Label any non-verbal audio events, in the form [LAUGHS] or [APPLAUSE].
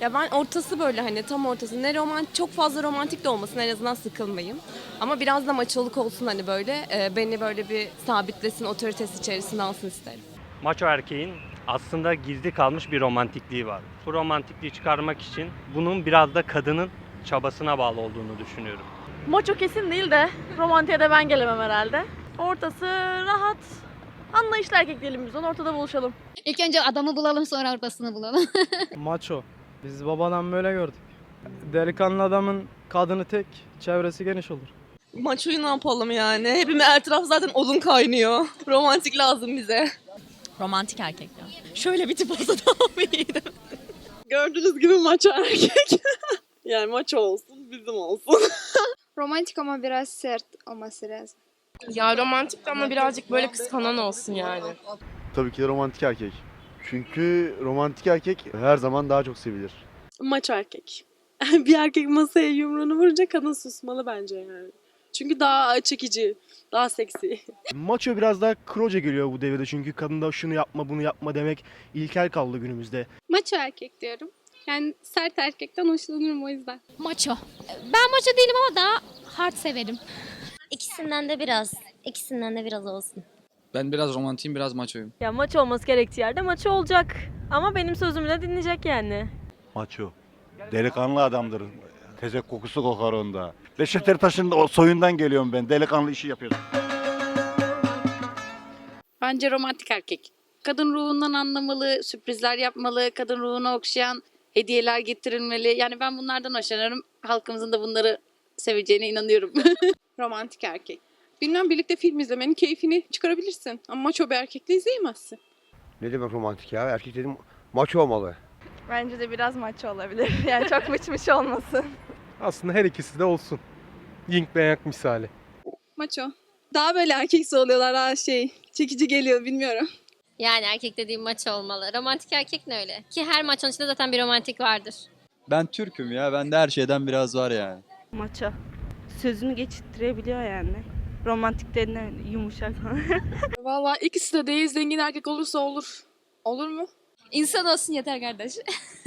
Ya ben ortası böyle hani tam ortası. Ne romantik, çok fazla romantik de olmasın en azından sıkılmayayım. Ama biraz da maçoluk olsun hani böyle. e, beni böyle bir sabitlesin, otoritesi içerisine alsın isterim. Maço erkeğin aslında gizli kalmış bir romantikliği var. Bu romantikliği çıkarmak için bunun biraz da kadının çabasına bağlı olduğunu düşünüyorum. Maço kesin değil de romantiğe de ben gelemem herhalde. Ortası rahat. Anlayışlı erkek diyelim biz onu ortada buluşalım. İlk önce adamı bulalım sonra ortasını bulalım. [LAUGHS] Maço. Biz babadan böyle gördük. Delikanlı adamın kadını tek, çevresi geniş olur. Maçoyu ne yapalım yani? Hepimiz her taraf zaten odun kaynıyor. [LAUGHS] Romantik lazım bize. Romantik erkek ya. Şöyle bir tip olsa daha iyiydi. [LAUGHS] Gördüğünüz gibi maço erkek. [LAUGHS] yani maço olsun, bizim olsun. Romantik ama biraz sert olması lazım. Ya romantik ama birazcık böyle kıskanan olsun yani. Tabii ki de romantik erkek. Çünkü romantik erkek her zaman daha çok sevilir. maço erkek. [LAUGHS] bir erkek masaya yumruğunu vurunca kadın susmalı bence yani. Çünkü daha çekici, daha seksi. [LAUGHS] Maço biraz daha kroca geliyor bu devirde çünkü kadında şunu yapma bunu yapma demek ilkel kaldı günümüzde. Maço erkek diyorum. Yani sert erkekten hoşlanırım o yüzden. maço. Ben maço değilim ama daha hard severim. İkisinden de biraz. ikisinden de biraz olsun. Ben biraz romantiyim, biraz maçoyum. Ya maç olması gerektiği yerde maço olacak. Ama benim sözümü de dinleyecek yani. Maço. Delikanlı adamdır. Tezek kokusu kokar onda. Reşat Ertaş'ın o soyundan geliyorum ben. Delikanlı işi yapıyorum. Bence romantik erkek. Kadın ruhundan anlamalı, sürprizler yapmalı, kadın ruhunu okşayan hediyeler getirilmeli. Yani ben bunlardan hoşlanırım. Halkımızın da bunları seveceğine inanıyorum. [LAUGHS] Romantik erkek. Bilmem birlikte film izlemenin keyfini çıkarabilirsin. Ama maço bir erkekle izleyemezsin. Ne demek romantik ya? Erkek dedim maço olmalı. Bence de biraz maço olabilir. [LAUGHS] Yani çok mıç olmasın. Aslında her ikisi de olsun. Ying ve Yang misali. Maço. Daha böyle erkeksi oluyorlar ha şey. Çekici geliyor bilmiyorum. Yani erkek dediğim maç olmalı. Romantik erkek ne öyle? Ki her maçın içinde zaten bir romantik vardır. Ben Türk'üm ya, bende her şeyden biraz var yani. Maço. Sözünü geçittirebiliyor yani. Romantiklerine yumuşak. [LAUGHS] Valla ikisi de değil zengin erkek olursa olur. Olur mu? İnsan olsun yeter kardeş. [LAUGHS]